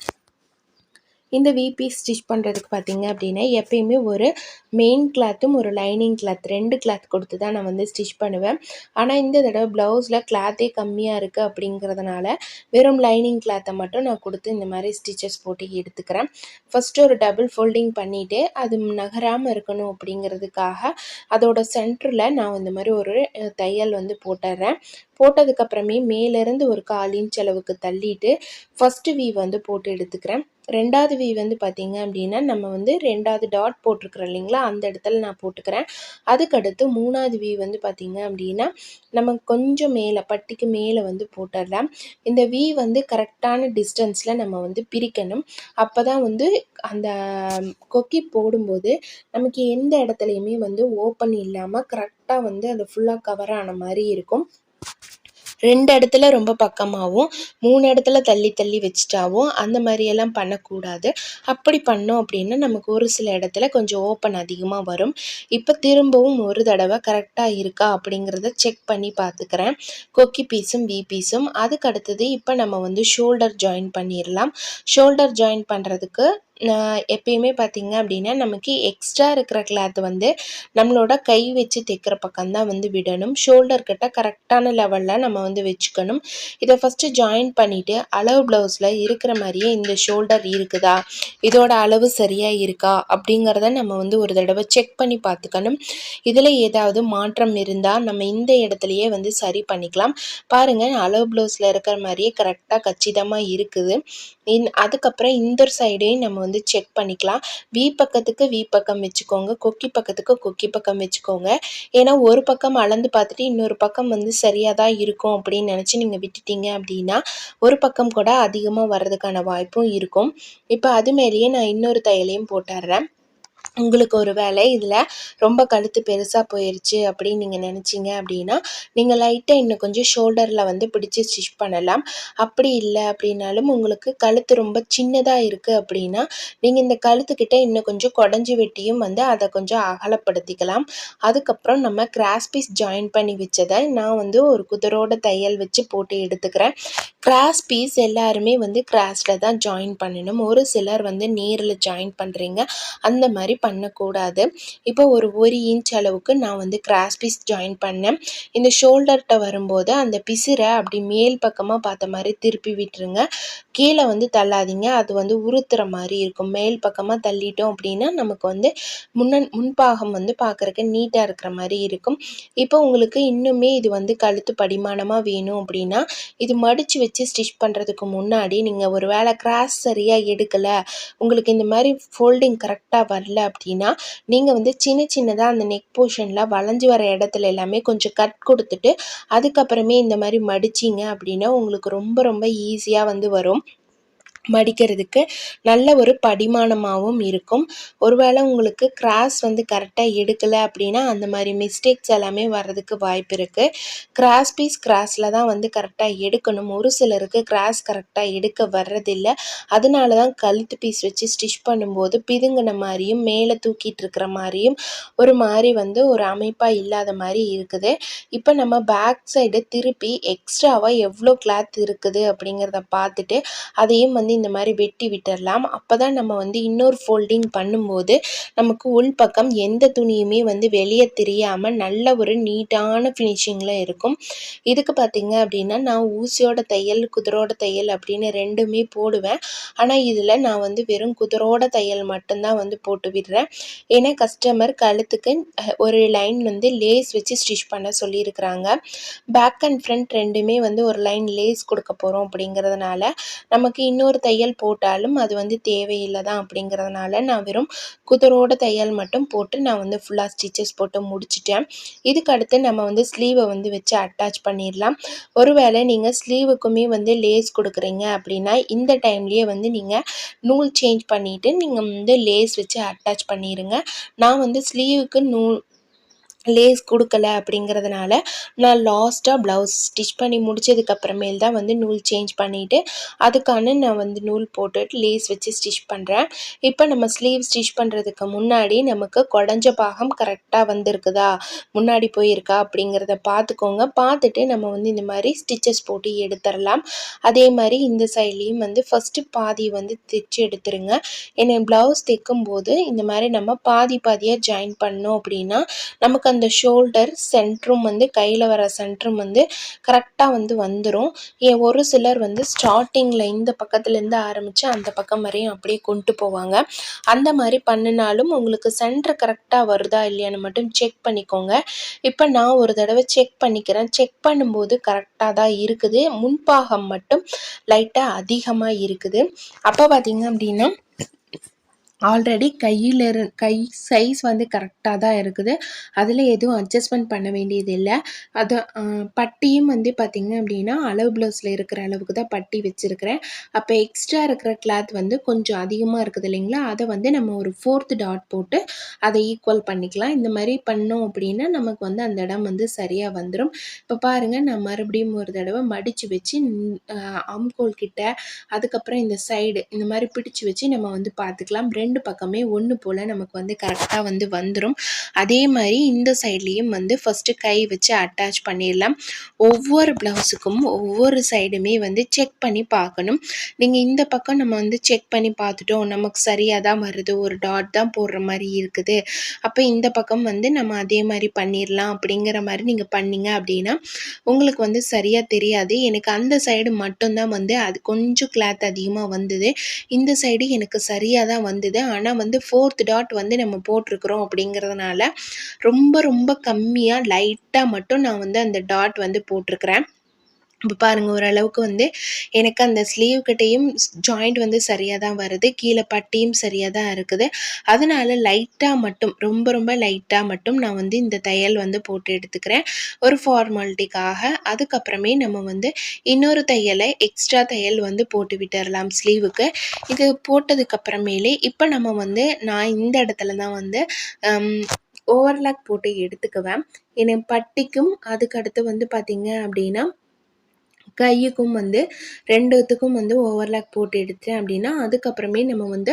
இந்த விபி ஸ்டிச் பண்ணுறதுக்கு பார்த்திங்க அப்படின்னா எப்பயுமே ஒரு மெயின் கிளாத்தும் ஒரு லைனிங் கிளாத் ரெண்டு கிளாத் கொடுத்து தான் நான் வந்து ஸ்டிச் பண்ணுவேன் ஆனால் இந்த தடவை ப்ளவுஸில் கிளாத்தே கம்மியாக இருக்குது அப்படிங்கிறதுனால வெறும் லைனிங் கிளாத்தை மட்டும் நான் கொடுத்து இந்த மாதிரி ஸ்டிச்சஸ் போட்டு எடுத்துக்கிறேன் ஃபஸ்ட்டு ஒரு டபுள் ஃபோல்டிங் பண்ணிவிட்டு அது நகராமல் இருக்கணும் அப்படிங்கிறதுக்காக அதோட சென்டரில் நான் இந்த மாதிரி ஒரு தையல் வந்து போட்டுடுறேன் போட்டதுக்கப்புறமே மேலேருந்து ஒரு கால் இன்ச் அளவுக்கு தள்ளிட்டு ஃபஸ்ட்டு வீ வந்து போட்டு எடுத்துக்கிறேன் ரெண்டாவது வி வந்து பார்த்திங்க அப்படின்னா நம்ம வந்து ரெண்டாவது டாட் போட்டிருக்கிறோம் இல்லைங்களா அந்த இடத்துல நான் போட்டுக்கிறேன் அதுக்கடுத்து மூணாவது வி வந்து பார்த்திங்க அப்படின்னா நம்ம கொஞ்சம் மேலே பட்டிக்கு மேலே வந்து போட்டுடலாம் இந்த வி வந்து கரெக்டான டிஸ்டன்ஸில் நம்ம வந்து பிரிக்கணும் அப்போ தான் வந்து அந்த கொக்கி போடும்போது நமக்கு எந்த இடத்துலையுமே வந்து ஓப்பன் இல்லாமல் கரெக்டாக வந்து அது ஃபுல்லாக கவர் ஆன மாதிரி இருக்கும் ரெண்டு இடத்துல ரொம்ப பக்கமாகவும் மூணு இடத்துல தள்ளி தள்ளி வச்சுட்டாவும் அந்த மாதிரியெல்லாம் பண்ணக்கூடாது அப்படி பண்ணோம் அப்படின்னா நமக்கு ஒரு சில இடத்துல கொஞ்சம் ஓப்பன் அதிகமாக வரும் இப்போ திரும்பவும் ஒரு தடவை கரெக்டாக இருக்கா அப்படிங்கிறத செக் பண்ணி பார்த்துக்கிறேன் கொக்கி பீஸும் வி பீஸும் அதுக்கு அடுத்தது இப்போ நம்ம வந்து ஷோல்டர் ஜாயின் பண்ணிடலாம் ஷோல்டர் ஜாயின் பண்ணுறதுக்கு எப்பயுமே பார்த்திங்க அப்படின்னா நமக்கு எக்ஸ்ட்ரா இருக்கிற கிளாத் வந்து நம்மளோட கை வச்சு தைக்கிற பக்கம்தான் வந்து விடணும் ஷோல்டர் கிட்ட கரெக்டான லெவலில் நம்ம வந்து வச்சுக்கணும் இதை ஃபஸ்ட்டு ஜாயின் பண்ணிவிட்டு அளவு ப்ளவுஸில் இருக்கிற மாதிரியே இந்த ஷோல்டர் இருக்குதா இதோட அளவு சரியாக இருக்கா அப்படிங்கிறத நம்ம வந்து ஒரு தடவை செக் பண்ணி பார்த்துக்கணும் இதில் ஏதாவது மாற்றம் இருந்தால் நம்ம இந்த இடத்துலையே வந்து சரி பண்ணிக்கலாம் பாருங்கள் அளவு ப்ளவுஸில் இருக்கிற மாதிரியே கரெக்டாக கச்சிதமாக இருக்குது இன் அதுக்கப்புறம் இந்த சைடையும் நம்ம வந்து வந்து செக் பண்ணிக்கலாம் வி பக்கத்துக்கு வி பக்கம் வச்சுக்கோங்க கொக்கி பக்கத்துக்கு கொக்கி பக்கம் வச்சுக்கோங்க ஏன்னா ஒரு பக்கம் அளந்து பார்த்துட்டு இன்னொரு பக்கம் வந்து சரியாக தான் இருக்கும் அப்படின்னு நினச்சி நீங்கள் விட்டுட்டீங்க அப்படின்னா ஒரு பக்கம் கூட அதிகமாக வர்றதுக்கான வாய்ப்பும் இருக்கும் இப்போ அது மேலேயே நான் இன்னொரு தையலையும் போட்டுடுறேன் உங்களுக்கு ஒரு வேலை இதில் ரொம்ப கழுத்து பெருசாக போயிடுச்சு அப்படின்னு நீங்கள் நினச்சிங்க அப்படின்னா நீங்கள் லைட்டாக இன்னும் கொஞ்சம் ஷோல்டரில் வந்து பிடிச்சி ஸ்டிச் பண்ணலாம் அப்படி இல்லை அப்படின்னாலும் உங்களுக்கு கழுத்து ரொம்ப சின்னதாக இருக்குது அப்படின்னா நீங்கள் இந்த கழுத்துக்கிட்ட இன்னும் கொஞ்சம் குடஞ்சி வெட்டியும் வந்து அதை கொஞ்சம் அகலப்படுத்திக்கலாம் அதுக்கப்புறம் நம்ம கிராஸ் பீஸ் ஜாயின் பண்ணி வச்சதை நான் வந்து ஒரு குதிரோட தையல் வச்சு போட்டு எடுத்துக்கிறேன் கிராஸ் பீஸ் எல்லாருமே வந்து கிராஸில் தான் ஜாயின் பண்ணணும் ஒரு சிலர் வந்து நேரில் ஜாயின் பண்ணுறீங்க அந்த மாதிரி பண்ணக்கூடாது இப்போ ஒரு ஒரு இன்ச் அளவுக்கு நான் வந்து கிராஸ் பீஸ் ஜாயின் பண்ணேன் இந்த ஷோல்டர்கிட்ட வரும்போது அந்த பிசுரை அப்படி மேல் பக்கமாக பார்த்த மாதிரி திருப்பி விட்டுருங்க கீழே வந்து தள்ளாதீங்க அது வந்து உறுத்துற மாதிரி இருக்கும் மேல் பக்கமாக தள்ளிட்டோம் அப்படின்னா நமக்கு வந்து முன்ன முன்பாகம் வந்து பார்க்குறக்கு நீட்டாக இருக்கிற மாதிரி இருக்கும் இப்போ உங்களுக்கு இன்னுமே இது வந்து கழுத்து படிமானமாக வேணும் அப்படின்னா இது மடித்து வச்சு ஸ்டிச் பண்ணுறதுக்கு முன்னாடி நீங்கள் ஒரு வேளை கிராஸ் சரியாக எடுக்கலை உங்களுக்கு இந்த மாதிரி ஃபோல்டிங் கரெக்டாக வரல அப்படின்னா நீங்கள் வந்து சின்ன சின்னதாக அந்த நெக் போர்ஷனில் வளைஞ்சி வர இடத்துல எல்லாமே கொஞ்சம் கட் கொடுத்துட்டு அதுக்கப்புறமே இந்த மாதிரி மடிச்சிங்க அப்படின்னா உங்களுக்கு ரொம்ப ரொம்ப ஈஸியாக வந்து வரும் மடிக்கிறதுக்கு நல்ல ஒரு படிமானமாகவும் இருக்கும் ஒருவேளை உங்களுக்கு கிராஸ் வந்து கரெக்டாக எடுக்கலை அப்படின்னா அந்த மாதிரி மிஸ்டேக்ஸ் எல்லாமே வர்றதுக்கு வாய்ப்பு இருக்குது கிராஸ் பீஸ் கிராஸில் தான் வந்து கரெக்டாக எடுக்கணும் ஒரு சிலருக்கு கிராஸ் கரெக்டாக எடுக்க வர்றதில்லை அதனால தான் கழுத்து பீஸ் வச்சு ஸ்டிச் பண்ணும்போது பிதுங்கின மாதிரியும் மேலே தூக்கிட்டு இருக்கிற மாதிரியும் ஒரு மாதிரி வந்து ஒரு அமைப்பாக இல்லாத மாதிரி இருக்குது இப்போ நம்ம பேக் சைடு திருப்பி எக்ஸ்ட்ராவாக எவ்வளோ கிளாத் இருக்குது அப்படிங்கிறத பார்த்துட்டு அதையும் வந்து வந்து இந்த மாதிரி வெட்டி விட்டுடலாம் அப்போ தான் நம்ம வந்து இன்னொரு ஃபோல்டிங் பண்ணும்போது நமக்கு உள்பக்கம் எந்த துணியுமே வந்து வெளியே தெரியாமல் நல்ல ஒரு நீட்டான ஃபினிஷிங்கில் இருக்கும் இதுக்கு பார்த்திங்க அப்படின்னா நான் ஊசியோட தையல் குதிரோட தையல் அப்படின்னு ரெண்டுமே போடுவேன் ஆனால் இதில் நான் வந்து வெறும் குதிரோட தையல் மட்டும்தான் வந்து போட்டு விடுறேன் ஏன்னா கஸ்டமர் கழுத்துக்கு ஒரு லைன் வந்து லேஸ் வச்சு ஸ்டிச் பண்ண சொல்லியிருக்கிறாங்க பேக் அண்ட் ஃப்ரண்ட் ரெண்டுமே வந்து ஒரு லைன் லேஸ் கொடுக்க போகிறோம் அப்படிங்கிறதுனால நமக்கு இன்னொரு தையல் போட்டாலும் அது வந்து தேவையில்லை தான் அப்படிங்கிறதுனால நான் வெறும் குதிரோட தையல் மட்டும் போட்டு நான் வந்து ஃபுல்லாக ஸ்டிச்சஸ் போட்டு முடிச்சிட்டேன் இதுக்கடுத்து நம்ம வந்து ஸ்லீவை வந்து வச்சு அட்டாச் பண்ணிடலாம் ஒருவேளை நீங்கள் ஸ்லீவுக்குமே வந்து லேஸ் கொடுக்குறீங்க அப்படின்னா இந்த டைம்லேயே வந்து நீங்கள் நூல் சேஞ்ச் பண்ணிவிட்டு நீங்கள் வந்து லேஸ் வச்சு அட்டாச் பண்ணிடுங்க நான் வந்து ஸ்லீவுக்கு நூல் லேஸ் கொடுக்கல அப்படிங்கிறதுனால நான் லாஸ்ட்டாக ப்ளவுஸ் ஸ்டிச் பண்ணி முடித்ததுக்கப்புறமேல் தான் வந்து நூல் சேஞ்ச் பண்ணிவிட்டு அதுக்கான நான் வந்து நூல் போட்டுட்டு லேஸ் வச்சு ஸ்டிச் பண்ணுறேன் இப்போ நம்ம ஸ்லீவ் ஸ்டிச் பண்ணுறதுக்கு முன்னாடி நமக்கு குடஞ்ச பாகம் கரெக்டாக வந்திருக்குதா முன்னாடி போயிருக்கா அப்படிங்கிறத பார்த்துக்கோங்க பார்த்துட்டு நம்ம வந்து இந்த மாதிரி ஸ்டிச்சஸ் போட்டு எடுத்துடலாம் அதே மாதிரி இந்த சைட்லேயும் வந்து ஃபஸ்ட்டு பாதி வந்து தைச்சு எடுத்துருங்க ஏன்னா ப்ளவுஸ் தைக்கும்போது இந்த மாதிரி நம்ம பாதி பாதியாக ஜாயின் பண்ணோம் அப்படின்னா நமக்கு அந்த ஷோல்டர் சென்ட்ரும் வந்து கையில் வர சென்ட்ரும் வந்து கரெக்டாக வந்து வந்துடும் ஏன் ஒரு சிலர் வந்து ஸ்டார்டிங்கில் இந்த பக்கத்துலேருந்து ஆரம்பித்து அந்த பக்கம் வரையும் அப்படியே கொண்டு போவாங்க அந்த மாதிரி பண்ணினாலும் உங்களுக்கு சென்டர் கரெக்டாக வருதா இல்லையான்னு மட்டும் செக் பண்ணிக்கோங்க இப்போ நான் ஒரு தடவை செக் பண்ணிக்கிறேன் செக் பண்ணும்போது கரெக்டாக தான் இருக்குது முன்பாகம் மட்டும் லைட்டாக அதிகமாக இருக்குது அப்போ பார்த்தீங்க அப்படின்னா ஆல்ரெடி கையில் இரு கை சைஸ் வந்து கரெக்டாக தான் இருக்குது அதில் எதுவும் அட்ஜஸ்ட்மெண்ட் பண்ண வேண்டியது இல்லை அது பட்டியும் வந்து பார்த்திங்க அப்படின்னா அளவு ப்ளவுஸில் இருக்கிற அளவுக்கு தான் பட்டி வச்சுருக்கிறேன் அப்போ எக்ஸ்ட்ரா இருக்கிற கிளாத் வந்து கொஞ்சம் அதிகமாக இருக்குது இல்லைங்களா அதை வந்து நம்ம ஒரு ஃபோர்த்து டாட் போட்டு அதை ஈக்குவல் பண்ணிக்கலாம் இந்த மாதிரி பண்ணோம் அப்படின்னா நமக்கு வந்து அந்த இடம் வந்து சரியாக வந்துடும் இப்போ பாருங்கள் நான் மறுபடியும் ஒரு தடவை மடித்து வச்சு அம்கோல் கிட்ட அதுக்கப்புறம் இந்த சைடு இந்த மாதிரி பிடிச்சி வச்சு நம்ம வந்து பார்த்துக்கலாம் ரெண்டு ரெண்டு பக்கமே ஒன்று போல் நமக்கு வந்து கரெக்டாக வந்து வந்துடும் அதே மாதிரி இந்த சைட்லேயும் வந்து ஃபஸ்ட்டு கை வச்சு அட்டாச் பண்ணிடலாம் ஒவ்வொரு ப்ளவுஸுக்கும் ஒவ்வொரு சைடுமே வந்து செக் பண்ணி பார்க்கணும் நீங்கள் இந்த பக்கம் நம்ம வந்து செக் பண்ணி பார்த்துட்டோம் நமக்கு சரியாக தான் வருது ஒரு டாட் தான் போடுற மாதிரி இருக்குது அப்போ இந்த பக்கம் வந்து நம்ம அதே மாதிரி பண்ணிடலாம் அப்படிங்கிற மாதிரி நீங்கள் பண்ணிங்க அப்படின்னா உங்களுக்கு வந்து சரியாக தெரியாது எனக்கு அந்த சைடு மட்டும்தான் வந்து அது கொஞ்சம் கிளாத் அதிகமாக வந்தது இந்த சைடு எனக்கு சரியாக தான் வந்தது ஆனால் வந்து ஃபோர்த் டாட் வந்து நம்ம போட்டிருக்கிறோம் அப்படிங்கிறதுனால ரொம்ப ரொம்ப கம்மியாக லைட்டாக மட்டும் நான் வந்து அந்த டாட் வந்து போட்டிருக்கிறேன் இப்போ பாருங்கள் ஓரளவுக்கு வந்து எனக்கு அந்த ஸ்லீவ் கிட்டேயும் ஜாயிண்ட் வந்து சரியாக தான் வருது கீழே பட்டியும் சரியாக தான் இருக்குது அதனால் லைட்டாக மட்டும் ரொம்ப ரொம்ப லைட்டாக மட்டும் நான் வந்து இந்த தையல் வந்து போட்டு எடுத்துக்கிறேன் ஒரு ஃபார்மாலிட்டிக்காக அதுக்கப்புறமே நம்ம வந்து இன்னொரு தையலை எக்ஸ்ட்ரா தையல் வந்து போட்டு விட்டுடலாம் ஸ்லீவுக்கு இது போட்டதுக்கப்புறமேலே இப்போ நம்ம வந்து நான் இந்த இடத்துல தான் வந்து ஓவர்லாக் போட்டு எடுத்துக்குவேன் எனக்கு பட்டிக்கும் அதுக்கடுத்து வந்து பார்த்திங்க அப்படின்னா கையுக்கும் வந்து ரெண்டுத்துக்கும் வந்து ஓவர்லாக் போட்டு எடுத்தேன் அப்படின்னா அதுக்கப்புறமே நம்ம வந்து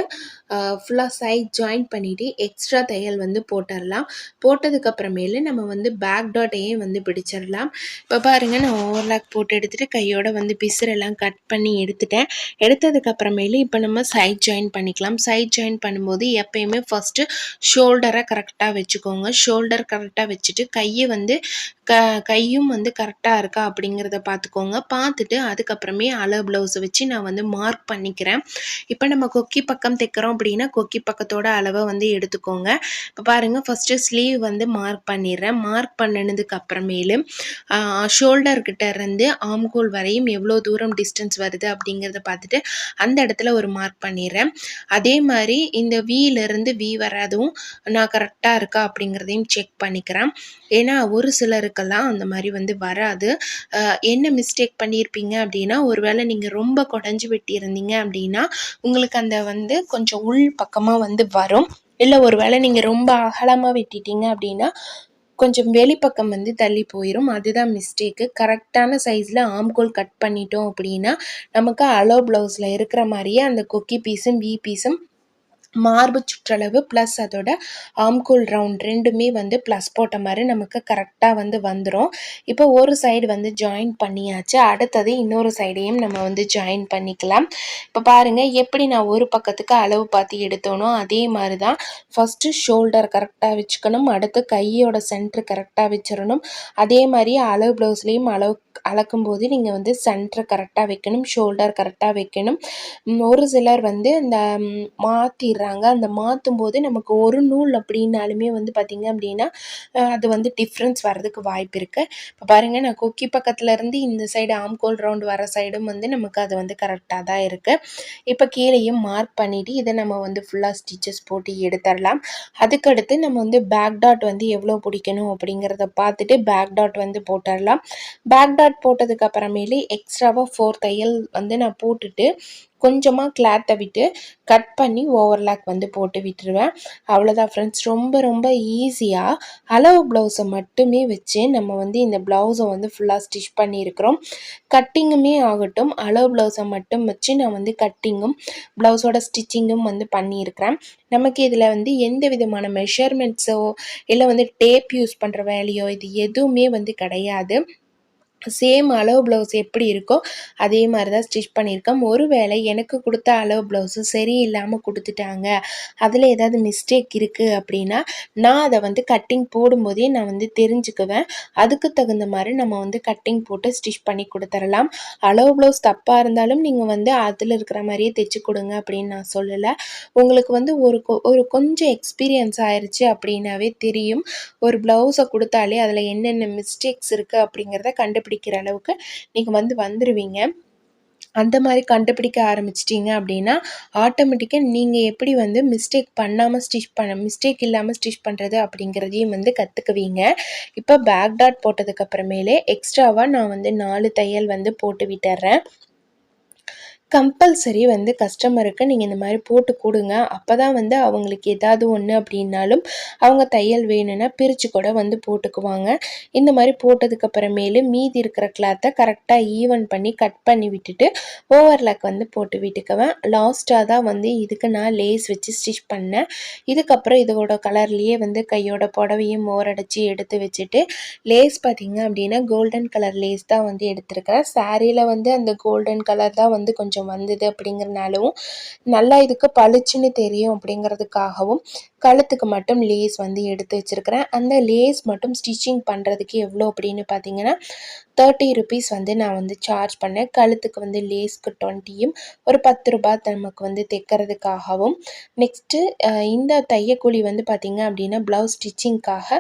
ஃபுல்லாக சைட் ஜாயின் பண்ணிவிட்டு எக்ஸ்ட்ரா தையல் வந்து போட்டுடலாம் போட்டதுக்கப்புறமேல நம்ம வந்து பேக் டாட்டையே வந்து பிடிச்சிடலாம் இப்போ பாருங்கள் நான் ஓவர்லாக் போட்டு எடுத்துகிட்டு கையோட வந்து பிசுரெல்லாம் கட் பண்ணி எடுத்துட்டேன் எடுத்ததுக்கப்புறமேலு இப்போ நம்ம சைட் ஜாயின் பண்ணிக்கலாம் சைட் ஜாயின் பண்ணும்போது எப்பயுமே ஃபஸ்ட்டு ஷோல்டரை கரெக்டாக வச்சுக்கோங்க ஷோல்டர் கரெக்டாக வச்சுட்டு கையை வந்து க கையும் வந்து கரெக்டாக இருக்கா அப்படிங்கிறத பார்த்துக்கோங்க பார்த்துட்டு அதுக்கப்புறமே அளவு ப்ளவுஸை வச்சு நான் வந்து மார்க் பண்ணிக்கிறேன் இப்போ நம்ம கொக்கி பக்கம் தைக்கிறோம் அப்படின்னா கொக்கி பக்கத்தோட அளவை வந்து எடுத்துக்கோங்க இப்போ பாருங்கள் ஃபஸ்ட்டு ஸ்லீவ் வந்து மார்க் பண்ணிடுறேன் மார்க் பண்ணினதுக்கு அப்புறமேலும் ஷோல்டர்கிட்ட இருந்து ஆம்கோல் வரையும் எவ்வளோ தூரம் டிஸ்டன்ஸ் வருது அப்படிங்கிறத பார்த்துட்டு அந்த இடத்துல ஒரு மார்க் பண்ணிடுறேன் அதே மாதிரி இந்த வியிலிருந்து வி வராதும் நான் கரெக்டாக இருக்கா அப்படிங்கிறதையும் செக் பண்ணிக்கிறேன் ஏன்னா ஒரு சிலருக்கு குழந்தைங்களுக்கெல்லாம் அந்த மாதிரி வந்து வராது என்ன மிஸ்டேக் பண்ணியிருப்பீங்க அப்படின்னா ஒருவேளை நீங்கள் ரொம்ப குடஞ்சி வெட்டியிருந்தீங்க அப்படின்னா உங்களுக்கு அந்த வந்து கொஞ்சம் உள் பக்கமாக வந்து வரும் இல்லை ஒரு வேளை நீங்கள் ரொம்ப அகலமாக வெட்டிட்டீங்க அப்படின்னா கொஞ்சம் வெளிப்பக்கம் வந்து தள்ளி போயிடும் அதுதான் மிஸ்டேக்கு கரெக்டான சைஸில் ஆம்கோல் கட் பண்ணிட்டோம் அப்படின்னா நமக்கு அலோ ப்ளவுஸில் இருக்கிற மாதிரியே அந்த கொக்கி பீஸும் வி பீஸும் மார்பு சுற்றளவு ப்ளஸ் அதோட ஆம்கூல் ரவுண்ட் ரெண்டுமே வந்து ப்ளஸ் போட்ட மாதிரி நமக்கு கரெக்டாக வந்து வந்துடும் இப்போ ஒரு சைடு வந்து ஜாயின் பண்ணியாச்சு அடுத்தது இன்னொரு சைடையும் நம்ம வந்து ஜாயின் பண்ணிக்கலாம் இப்போ பாருங்கள் எப்படி நான் ஒரு பக்கத்துக்கு அளவு பார்த்து எடுத்தோனோ அதே மாதிரி தான் ஃபஸ்ட்டு ஷோல்டர் கரெக்டாக வச்சுக்கணும் அடுத்து கையோட சென்ட்ரு கரெக்டாக வச்சிடணும் அதே மாதிரி அளவு ப்ளவுஸ்லேயும் அளவு அளக்கும் போது நீங்கள் வந்து சென்டர் கரெக்டாக வைக்கணும் ஷோல்டர் கரெக்டாக வைக்கணும் ஒரு சிலர் வந்து இந்த மாற்றி சொல்கிறாங்க அந்த மாற்றும் போது நமக்கு ஒரு நூல் அப்படின்னாலுமே வந்து பார்த்திங்க அப்படின்னா அது வந்து டிஃப்ரென்ஸ் வர்றதுக்கு வாய்ப்பு இருக்குது இப்போ பாருங்கள் நான் கொக்கி பக்கத்துலேருந்து இந்த சைடு ஆம்கோல் ரவுண்ட் வர சைடும் வந்து நமக்கு அது வந்து கரெக்டாக தான் இருக்குது இப்போ கீழேயும் மார்க் பண்ணிவிட்டு இதை நம்ம வந்து ஃபுல்லாக ஸ்டிச்சஸ் போட்டு எடுத்துடலாம் அதுக்கடுத்து நம்ம வந்து பேக் டாட் வந்து எவ்வளோ பிடிக்கணும் அப்படிங்கிறத பார்த்துட்டு பேக் டாட் வந்து போட்டுடலாம் பேக் டாட் போட்டதுக்கு அப்புறமேலே எக்ஸ்ட்ராவாக ஃபோர் தையல் வந்து நான் போட்டுட்டு கொஞ்சமாக கிளாத்தை விட்டு கட் பண்ணி ஓவர்லாக் வந்து போட்டு விட்டுருவேன் அவ்வளோதான் ஃப்ரெண்ட்ஸ் ரொம்ப ரொம்ப ஈஸியாக அளவு ப்ளவுஸை மட்டுமே வச்சு நம்ம வந்து இந்த ப்ளவுஸை வந்து ஃபுல்லாக ஸ்டிச் பண்ணியிருக்கிறோம் கட்டிங்குமே ஆகட்டும் அளவு ப்ளவுஸை மட்டும் வச்சு நான் வந்து கட்டிங்கும் ப்ளவுஸோட ஸ்டிச்சிங்கும் வந்து பண்ணியிருக்கிறேன் நமக்கு இதில் வந்து எந்த விதமான மெஷர்மெண்ட்ஸோ இல்லை வந்து டேப் யூஸ் பண்ணுற வேலையோ இது எதுவுமே வந்து கிடையாது சேம் அளவு ப்ளவுஸ் எப்படி இருக்கோ அதே மாதிரி தான் ஸ்டிச் பண்ணியிருக்கேன் ஒரு வேளை எனக்கு கொடுத்த அளவு சரி சரியில்லாமல் கொடுத்துட்டாங்க அதில் ஏதாவது மிஸ்டேக் இருக்குது அப்படின்னா நான் அதை வந்து கட்டிங் போடும்போதே நான் வந்து தெரிஞ்சுக்குவேன் அதுக்கு தகுந்த மாதிரி நம்ம வந்து கட்டிங் போட்டு ஸ்டிச் பண்ணி கொடுத்துடலாம் அளவு ப்ளவுஸ் தப்பாக இருந்தாலும் நீங்கள் வந்து அதில் இருக்கிற மாதிரியே தைச்சி கொடுங்க அப்படின்னு நான் சொல்லலை உங்களுக்கு வந்து ஒரு ஒரு கொஞ்சம் எக்ஸ்பீரியன்ஸ் ஆயிடுச்சு அப்படின்னாவே தெரியும் ஒரு ப்ளவுஸை கொடுத்தாலே அதில் என்னென்ன மிஸ்டேக்ஸ் இருக்குது அப்படிங்கிறத கண்டுபிடி கண்டுபிடிக்கிற அளவுக்கு நீங்கள் வந்து வந்துடுவீங்க அந்த மாதிரி கண்டுபிடிக்க ஆரம்பிச்சிட்டிங்க அப்படின்னா ஆட்டோமேட்டிக்காக நீங்கள் எப்படி வந்து மிஸ்டேக் பண்ணாமல் ஸ்டிச் பண்ண மிஸ்டேக் இல்லாமல் ஸ்டிச் பண்ணுறது அப்படிங்கிறதையும் வந்து கற்றுக்குவீங்க இப்போ பேக் டாட் போட்டதுக்கப்புறமேலே எக்ஸ்ட்ராவாக நான் வந்து நாலு தையல் வந்து போட்டு விட்டுறேன் கம்பல்சரி வந்து கஸ்டமருக்கு நீங்கள் இந்த மாதிரி போட்டு கொடுங்க அப்போ தான் வந்து அவங்களுக்கு ஏதாவது ஒன்று அப்படின்னாலும் அவங்க தையல் வேணும்னா பிரித்து கூட வந்து போட்டுக்குவாங்க இந்த மாதிரி போட்டதுக்கப்புறமேலு மீதி இருக்கிற கிளாத்தை கரெக்டாக ஈவன் பண்ணி கட் பண்ணி விட்டுட்டு ஓவர்லாக் வந்து போட்டு விட்டுக்குவேன் லாஸ்ட்டாக தான் வந்து இதுக்கு நான் லேஸ் வச்சு ஸ்டிச் பண்ணேன் இதுக்கப்புறம் இதோட கலர்லேயே வந்து கையோட புடவையும் ஓரடைச்சி எடுத்து வச்சுட்டு லேஸ் பார்த்திங்க அப்படின்னா கோல்டன் கலர் லேஸ் தான் வந்து எடுத்துருக்கேன் சாரியில் வந்து அந்த கோல்டன் கலர் தான் வந்து கொஞ்சம் கொஞ்சம் வந்தது அப்படிங்கிறனாலவும் நல்லா இதுக்கு பளிச்சுன்னு தெரியும் அப்படிங்கிறதுக்காகவும் கழுத்துக்கு மட்டும் லேஸ் வந்து எடுத்து வச்சுருக்கிறேன் அந்த லேஸ் மட்டும் ஸ்டிச்சிங் பண்ணுறதுக்கு எவ்வளோ அப்படின்னு பார்த்தீங்கன்னா தேர்ட்டி ருபீஸ் வந்து நான் வந்து சார்ஜ் பண்ணேன் கழுத்துக்கு வந்து லேஸ்க்கு டுவெண்ட்டியும் ஒரு பத்து ரூபாய் நமக்கு வந்து தைக்கிறதுக்காகவும் நெக்ஸ்ட்டு இந்த தையக்கூலி வந்து பார்த்திங்க அப்படின்னா ப்ளவுஸ் ஸ்டிச்சிங்க்காக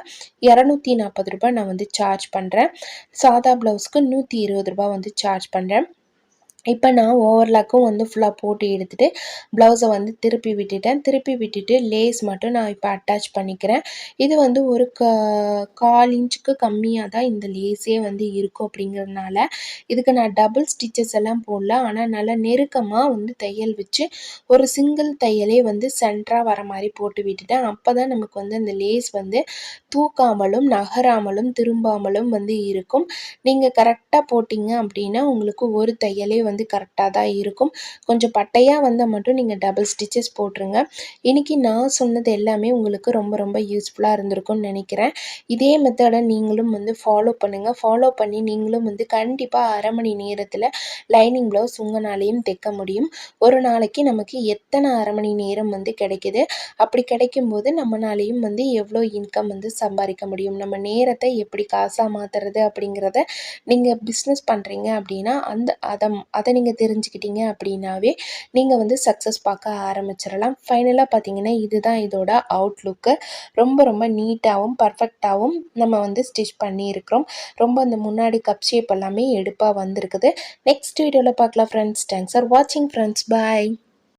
இரநூத்தி நாற்பது ரூபாய் நான் வந்து சார்ஜ் பண்ணுறேன் சாதா ப்ளவுஸ்க்கு நூற்றி இருபது ரூபாய் வந்து சார்ஜ் பண்ணுறேன் இப்போ நான் ஓவர்லாக்கும் வந்து ஃபுல்லாக போட்டு எடுத்துகிட்டு ப்ளவுஸை வந்து திருப்பி விட்டுட்டேன் திருப்பி விட்டுட்டு லேஸ் மட்டும் நான் இப்போ அட்டாச் பண்ணிக்கிறேன் இது வந்து ஒரு க கால் இன்ச்சுக்கு கம்மியாக தான் இந்த லேஸே வந்து இருக்கும் அப்படிங்கிறதுனால இதுக்கு நான் டபுள் ஸ்டிச்சஸ் எல்லாம் போடல ஆனால் நல்லா நெருக்கமாக வந்து தையல் வச்சு ஒரு சிங்கிள் தையலே வந்து சென்டராக வர மாதிரி போட்டு விட்டுட்டேன் அப்போ தான் நமக்கு வந்து அந்த லேஸ் வந்து தூக்காமலும் நகராமலும் திரும்பாமலும் வந்து இருக்கும் நீங்கள் கரெக்டாக போட்டிங்க அப்படின்னா உங்களுக்கு ஒரு தையலே வந்து கரெக்டாக தான் இருக்கும் கொஞ்சம் பட்டையாக வந்தால் மட்டும் நீங்கள் டபுள் ஸ்டிச்சஸ் போட்டுருங்க இன்றைக்கி நான் சொன்னது எல்லாமே உங்களுக்கு ரொம்ப ரொம்ப யூஸ்ஃபுல்லாக இருந்திருக்கும்னு நினைக்கிறேன் இதே மெத்தடை நீங்களும் வந்து ஃபாலோ பண்ணுங்கள் ஃபாலோ பண்ணி நீங்களும் வந்து கண்டிப்பாக அரை மணி நேரத்தில் லைனிங் ப்ளவுஸ் உங்களாலேயும் தைக்க முடியும் ஒரு நாளைக்கு நமக்கு எத்தனை அரை மணி நேரம் வந்து கிடைக்கிது அப்படி கிடைக்கும்போது நம்மளாலேயும் வந்து எவ்வளோ இன்கம் வந்து சம்பாதிக்க முடியும் நம்ம நேரத்தை எப்படி காசாக மாற்றுறது அப்படிங்கிறத நீங்கள் பிஸ்னஸ் பண்ணுறீங்க அப்படின்னா அந்த அதை அதை நீங்கள் தெரிஞ்சுக்கிட்டீங்க அப்படின்னாவே நீங்கள் வந்து சக்ஸஸ் பார்க்க ஆரம்பிச்சிடலாம் ஃபைனலாக பார்த்தீங்கன்னா இதுதான் இதோட அவுட்லுக்கு ரொம்ப ரொம்ப நீட்டாகவும் பர்ஃபெக்டாகவும் நம்ம வந்து ஸ்டிச் பண்ணியிருக்கிறோம் ரொம்ப அந்த முன்னாடி கப் ஷேப் எல்லாமே எடுப்பாக வந்திருக்குது நெக்ஸ்ட் வீடியோவில் பார்க்கலாம் ஃப்ரெண்ட்ஸ் தேங்க்ஸ் ஃபார் வாட்சிங் ஃப்ரெண்ட்ஸ் பாய்